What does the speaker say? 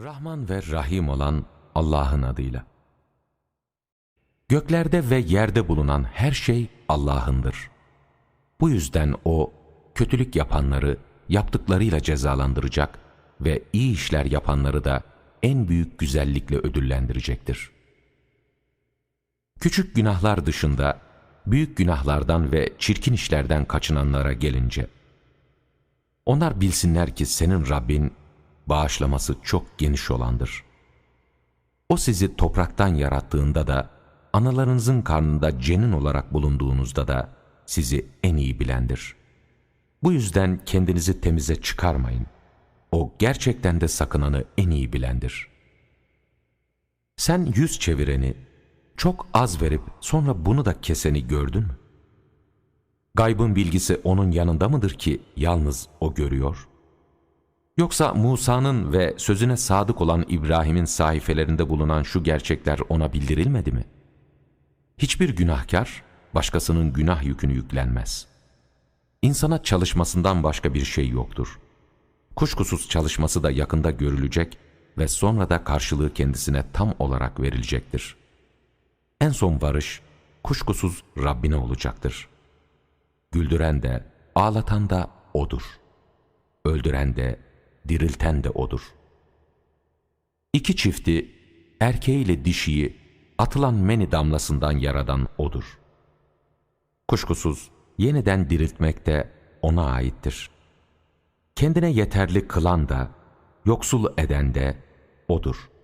Rahman ve Rahim olan Allah'ın adıyla. Göklerde ve yerde bulunan her şey Allah'ındır. Bu yüzden O, kötülük yapanları yaptıklarıyla cezalandıracak ve iyi işler yapanları da en büyük güzellikle ödüllendirecektir. Küçük günahlar dışında, büyük günahlardan ve çirkin işlerden kaçınanlara gelince, onlar bilsinler ki senin Rabbin, bağışlaması çok geniş olandır. O sizi topraktan yarattığında da, analarınızın karnında cenin olarak bulunduğunuzda da sizi en iyi bilendir. Bu yüzden kendinizi temize çıkarmayın. O gerçekten de sakınanı en iyi bilendir. Sen yüz çevireni, çok az verip sonra bunu da keseni gördün mü? Gaybın bilgisi onun yanında mıdır ki yalnız o görüyor? Yoksa Musa'nın ve sözüne sadık olan İbrahim'in sahifelerinde bulunan şu gerçekler ona bildirilmedi mi? Hiçbir günahkar başkasının günah yükünü yüklenmez. İnsana çalışmasından başka bir şey yoktur. Kuşkusuz çalışması da yakında görülecek ve sonra da karşılığı kendisine tam olarak verilecektir. En son varış kuşkusuz Rabbine olacaktır. Güldüren de, ağlatan da O'dur. Öldüren de, dirilten de O'dur. İki çifti, erkeğiyle dişiyi, atılan meni damlasından yaradan O'dur. Kuşkusuz yeniden diriltmek de O'na aittir. Kendine yeterli kılan da, yoksul eden de O'dur.''